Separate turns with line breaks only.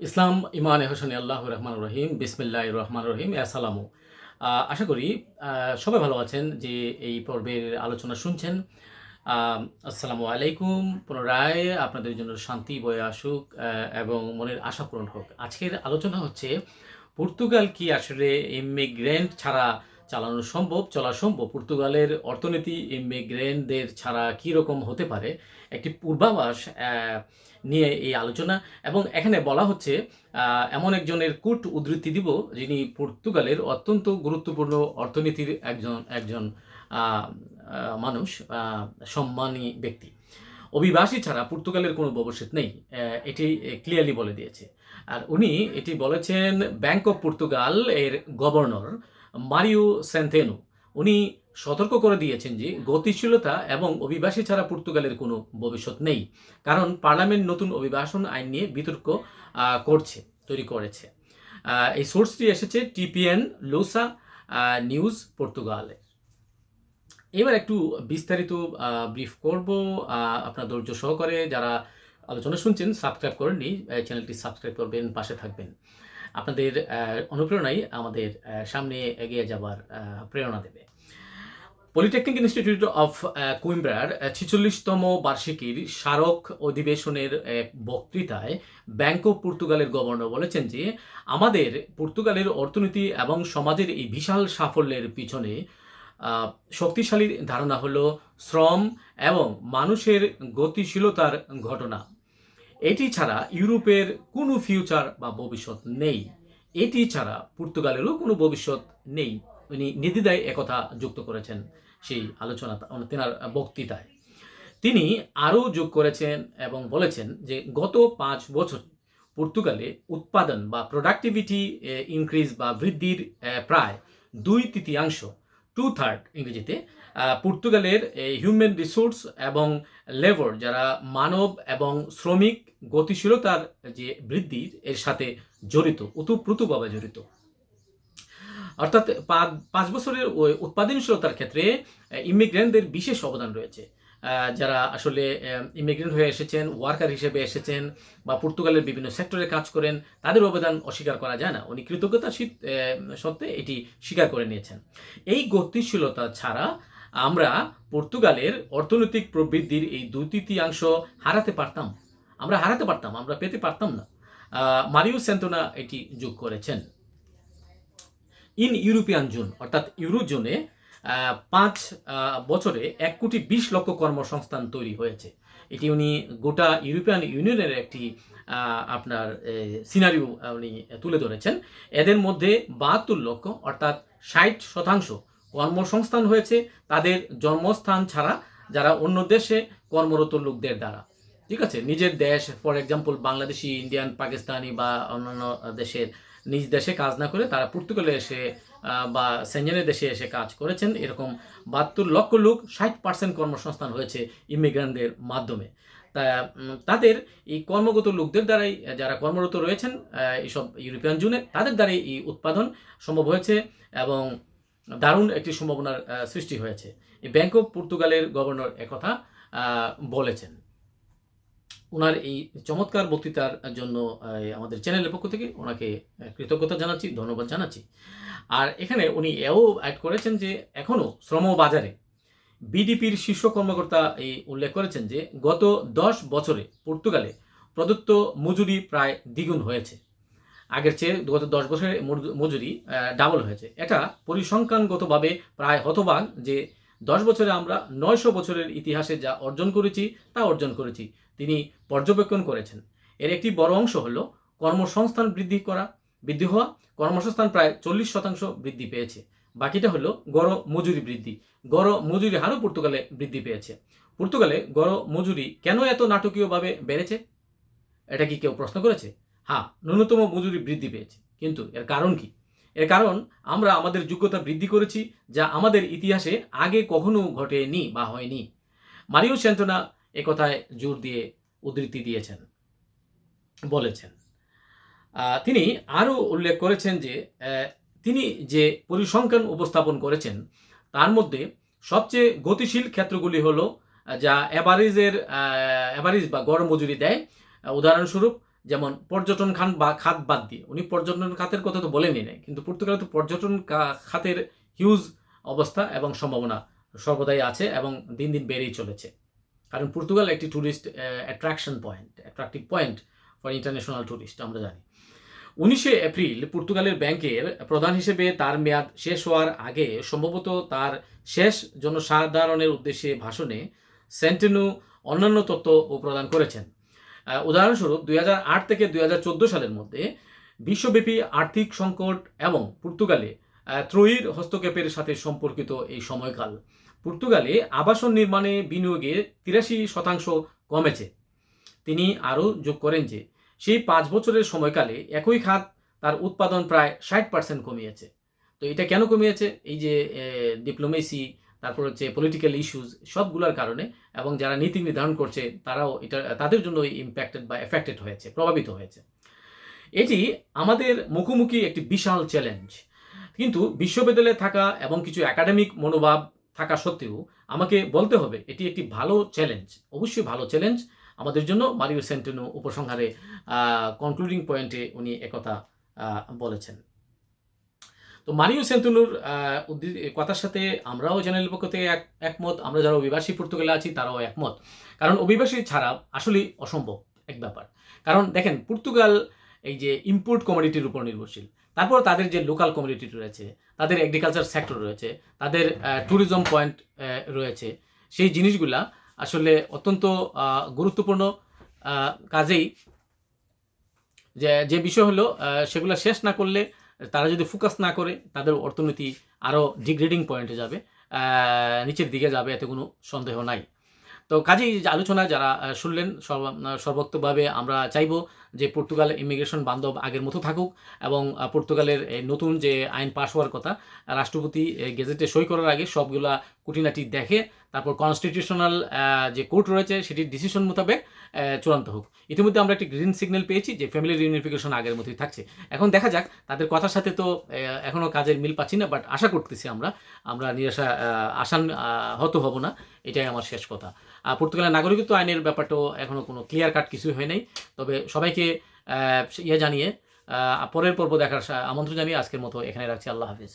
ইসলাম ইমান হোসেন আল্লাহ রহমান রহিম বিসমিল্লাহ রহমান রহিম, আসসালামু। আশা করি সবাই ভালো আছেন যে এই পর্বের আলোচনা শুনছেন। আসসালামু আলাইকুম। পুনরায় আপনাদের জন্য শান্তি বয়ে আসুক এবং মনের আশা পূরণ হোক। আজকের আলোচনা হচ্ছে, পর্তুগাল কি আসলে ইমিগ্রেন্ট ছাড়া চালানো সম্ভব, চলা সম্ভব। পর্তুগালের অর্থনীতি ইমিগ্রেন্টদের ছাড়া কী রকম হতে পারে? একটি পূর্বাভাস নিয়ে এই আলোচনা। এবং এখানে বলা হচ্ছে এমন একজনের কূট উদ্ধৃতি দিব যিনি পর্তুগালের অত্যন্ত গুরুত্বপূর্ণ অর্থনীতির একজন একজন মানুষ সম্মানী ব্যক্তি। অভিবাসী ছাড়া পর্তুগালের কোনো ভবিষ্যৎ নেই এটি ক্লিয়ারলি বলে দিয়েছে। আর উনি এটি বলেছেন ব্যাংক অফ পর্তুগাল এর গভর্নর মারিও সেন্থেনু উনি সতর্ক করে দিয়েছেন যে, গতিশীলতা এবং অভিবাসী ছাড়া পর্তুগালের কোনো ভবিষ্যৎ নেই, কারণ পার্লামেন্ট নতুন অভিবাসন আইন নিয়ে বিতর্ক করছে, তৈরি করেছে। এই সোর্সটি এসেছে টিপিএন লোসা নিউজ পর্তুগালে। এবার একটু বিস্তারিত ব্রিফ করব। আপনার ধৈর্য সহকারে যারা আলোচনা শুনছেন, সাবস্ক্রাইব করেননি চ্যানেলটি সাবস্ক্রাইব করবেন, পাশে থাকবেন। আপনাদের অনুপ্রেরণাই আমাদের সামনে এগিয়ে যাবার প্রেরণা দেবে। পলিটেকনিক ইনস্টিটিউট অফ কুইম্বরার ছিচল্লিশতম বার্ষিকীর স্মারক অধিবেশনের এক বক্তৃতায় ব্যাংক অফ পর্তুগালের গভর্নর বলেছেন যে, আমাদের পর্তুগালের অর্থনীতি এবং সমাজের এই বিশাল সাফল্যের পিছনে শক্তিশালী ধারণা হলো শ্রম এবং মানুষের গতিশীলতার ঘটনা। এটি ছাড়া ইউরোপের কোনো ফিউচার বা ভবিষ্যৎ নেই। এটি ছাড়া পর্তুগালেরও কোনো ভবিষ্যৎ নেই। উনি নির্দ্বিধায় একথা যুক্ত করেছেন সেই আলোচনা তেনার বক্তৃতায়। তিনি আরও যোগ করেছেন এবং বলেছেন যে গত পাঁচ বছর পর্তুগালে উৎপাদন বা প্রোডাক্টিভিটি ইনক্রিজ বা বৃদ্ধির প্রায় দুই তৃতীয়াংশ টু থার্ড ইংরেজিতে পর্তুগালের এই হিউম্যান রিসোর্স এবং লেবার যারা মানব এবং শ্রমিক গতিশীলতার যে বৃদ্ধির এর সাথে জড়িত উতপ্রুতভাবে জড়িত। অর্থাৎ পাঁচ বছরের ওই উৎপাদনশীলতার ক্ষেত্রে ইমিগ্রেন্টদের বিশেষ অবদান রয়েছে। যারা আসলে ইমিগ্রেন্ট হয়ে এসেছেন ওয়ার্কার হিসেবে এসেছেন বা পর্তুগালের বিভিন্ন সেক্টরে কাজ করেন, তাদের অবদান অস্বীকার করা যায় না। উনি কৃতজ্ঞতা সত্ত্বে এটি স্বীকার করে নিয়েছেন। এই গতিশীলতা ছাড়া আমরা পর্তুগালের অর্থনৈতিক প্রবৃদ্ধির এই দুই তৃতীয়াংশ হারাতে পারতাম। আমরা হারাতে পারতাম, আমরা পেতে পারতাম না। মারিও সেন্টোনা এটি যোগ করেছেন। ইন ইউরোপিয়ান জোন, অর্থাৎ ইউরো জোনে পাঁচ বছরে এক কোটি বিশ লক্ষ কর্মসংস্থান তৈরি হয়েছে। এটি উনি গোটা ইউরোপিয়ান ইউনিয়নের একটি আপনার সিনারিও উনি তুলে ধরেছেন। এদের মধ্যে বাহাত্তর লক্ষ, অর্থাৎ ষাট শতাংশ কর্মসংস্থান হয়েছে, তাদের জন্মস্থান ছাড়া যারা অন্য দেশে কর্মরত লোকদের দ্বারা। ঠিক আছে? নিজের দেশ for example Bangladeshi Indian Pakistani বা অন্যান্য দেশের নিজ দেশে কাজ না করে তারা পর্তুগালে এসে বা সেঞ্জেনের দেশে এসে কাজ করেছেন। এরকম বাহাত্তর লক্ষ লোক ষাট পার্সেন্ট কর্মসংস্থান হয়েছে ইমিগ্রান্টদের মাধ্যমে। তা তাদের এই কর্মগত লোকদের দ্বারাই যারা কর্মরত রয়েছেন এইসব ইউরোপিয়ান জুনে তাদের দ্বারাই এই উৎপাদন সম্ভব হয়েছে এবং দারুণ একটি সম্ভাবনার সৃষ্টি হয়েছে। ব্যাংক অফ পর্তুগালের গভর্নর একথা বলেছেন। ওনার এই চমৎকার বক্তৃতার জন্য আমাদের চ্যানেলের পক্ষ থেকে ওনাকে কৃতজ্ঞতা জানাচ্ছি, ধন্যবাদ জানাচ্ছি। আর এখানে উনি এও অ্যাড করেছেন যে এখনও শ্রম বাজারে বিডিপির শীর্ষ কর্মকর্তা এই উল্লেখ করেছেন যে, গত দশ বছরে পর্তুগালে প্রদত্ত মজুরি প্রায় দ্বিগুণ হয়েছে। আগের চেয়ে গত দশ বছরের মজুরি ডাবল হয়েছে। এটা পরিসংখ্যানগতভাবে প্রায় হতবাক যে দশ বছরে আমরা নয়শো বছরের ইতিহাসে যা অর্জন করেছি, তা অর্জন করেছি, তিনি পর্যবেক্ষণ করেছেন। এর একটি বড় অংশ হলো কর্মসংস্থান বৃদ্ধি করা, বৃদ্ধি হওয়া, কর্মসংস্থান প্রায় চল্লিশ শতাংশ বৃদ্ধি পেয়েছে। বাকিটা হলো গড় মজুরি বৃদ্ধি। গড় মজুরি হারও পর্তুগালে বৃদ্ধি পেয়েছে। পর্তুগালে গড় মজুরি কেন এত নাটকীয়ভাবে বেড়েছে? এটা কি কেউ প্রশ্ন করেছে? হ্যাঁ ন্যূনতম মজুরি বৃদ্ধি পেয়েছে। কিন্তু এর কারণ কি? এর কারণ আমরা আমাদের যোগ্যতা বৃদ্ধি করেছি যা আমাদের ইতিহাসে আগে কখনো ঘটেনি বা হয়নি। মারিও স্যান্তনা একথায় জোর দিয়ে উদ্ধৃতি দিয়েছেন, বলেছেন। তিনি আরও উল্লেখ করেছেন যে তিনি যে পরিসংখ্যান উপস্থাপন করেছেন, তার মধ্যে সবচেয়ে গতিশীল ক্ষেত্রগুলি হলো, যা অ্যাভারেজের অ্যাভারেজ বা গড় মজুরি দেয়। উদাহরণস্বরূপ যেমন পর্যটন খান বা খাত বাদ দিয়ে। উনি পর্যটন খাতের কথা তো বলেনি নাই, কিন্তু পর্তুগালে তো পর্যটন খাতের হিউজ অবস্থা এবং সম্ভাবনা সর্বদাই আছে এবং দিন দিন বেড়েই চলেছে। কারণ পর্তুগাল একটি tourist attraction point attractive point for international tourist আমরা জানি। উনিশে এপ্রিল পর্তুগালের ব্যাংকের প্রধান হিসেবে তার মেয়াদ শেষ হওয়ার আগে সম্ভবত তার শেষ জনসাধারণের উদ্দেশ্যে ভাষণে সেন্টেনু অন্যান্য তথ্য প্রদান করেছেন। উদাহরণস্বরূপ দুই হাজার আট থেকে দু হাজার চোদ্দ সালের মধ্যে বিশ্বব্যাপী আর্থিক সংকট এবং পর্তুগালে ত্রয়ীর হস্তক্ষেপের সাথে সম্পর্কিত এই সময়কাল। পর্তুগালে আবাসন নির্মাণে বিনিয়োগে তিরাশি শতাংশ কমেছে। তিনি আরও যোগ করেন যে, সেই পাঁচ বছরের সময়কালে একই খাত তার উৎপাদন প্রায় ষাট পার্সেন্ট কমিয়েছে। তো এটা কেন কমিয়েছে? এই যে ডিপ্লোমেসি তারপর হচ্ছে পলিটিক্যাল ইস্যুজ সবগুলোর কারণে এবং যারা নীতি নির্ধারণ করছে, তারাও এটা, তাদের জন্য ইম্প্যাক্টেড বা এফেক্টেড হয়েছে, প্রভাবিত হয়েছে। এটি আমাদের মুখোমুখি একটি বিশাল চ্যালেঞ্জ কিন্তু বিশ্ববিদ্যালয়ে থাকা এবং কিছু একাডেমিক মনোভাব থাকা সত্ত্বেও আমাকে বলতে হবে, এটি একটি ভালো চ্যালেঞ্জ অবশ্যই ভালো চ্যালেঞ্জ আমাদের জন্য মারিও সেন্টেনো উপসংহারে কনক্লুডিং পয়েন্টে উনি একথা বলেছেন। তো মারিও উদ্ধৃ- কথার সাথে আমরাও চ্যানেলের পক্ষ থেকে এক, একমত, আমরা যারা অভিবাসী পর্তুগালে আছি, তারাও একমত। কারণ অভিবাসী ছাড়া আসলেই অসম্ভব এক ব্যাপার। কারণ দেখেন, পর্তুগাল এই যে ইম্পোর্ট কমোডিটির উপর নির্ভরশীল। তারপর তাদের যে লোকাল কমিউনিটি রয়েছে, তাদের এগ্রিকালচার সেক্টর রয়েছে, তাদের ট্যুরিজম পয়েন্ট রয়েছে, সেই জিনিসগুলা আসলে অত্যন্ত গুরুত্বপূর্ণ কাজেই যে যে বিষয় হলো সেগুলো শেষ না করলে তারা যদি ফোকাস না করে, তাদের অর্থনীতি আরও ডিগ্রেডিং পয়েন্টে যাবে নিচের দিকে যাবে, এতে কোনো সন্দেহ নাই। তো কাজেই আলোচনা যারা শুনলেন, সর্ব- সর্বোক্তভাবে আমরা চাইব যে পর্তুগাল ইমিগ্রেশন বান্ধব আগের মতো থাকুক এবং পর্তুগালের নতুন যে আইন পাশ হওয়ার কথা, রাষ্ট্রপতি গেজেটে সই করার আগে সবগুলা কুটিনাটি দেখে তারপর কনস্টিটিউশনাল যে কোর্ট রয়েছে সেটির ডিসিশন মোতাবেক চূড়ান্ত হোক। ইতিমধ্যে আমরা একটি গ্রিন সিগন্যাল পেয়েছি যে ফ্যামিলি রিউনিফিকেশন আগের মতোই থাকছে। এখন দেখা যাক, তাদের কথার সাথে তো এখনও কাজের মিল পাচ্ছি না বাট আশা করতেছি আমরা আমরা নিরাশা আশান হত হব না, এটাই আমার শেষ কথা। আর পর্তুগালের নাগরিকত্ব আইনের ব্যাপারটাও এখনও কোনো ক্লিয়ার কাট কিছুই হয় নাই, তবে সবাইকে ইয়ে জানিয়ে পরের পর্ব দেখার আমন্ত্রণ জানিয়ে আজকের মতো এখানে রাখছি। আল্লাহ হাফিজ।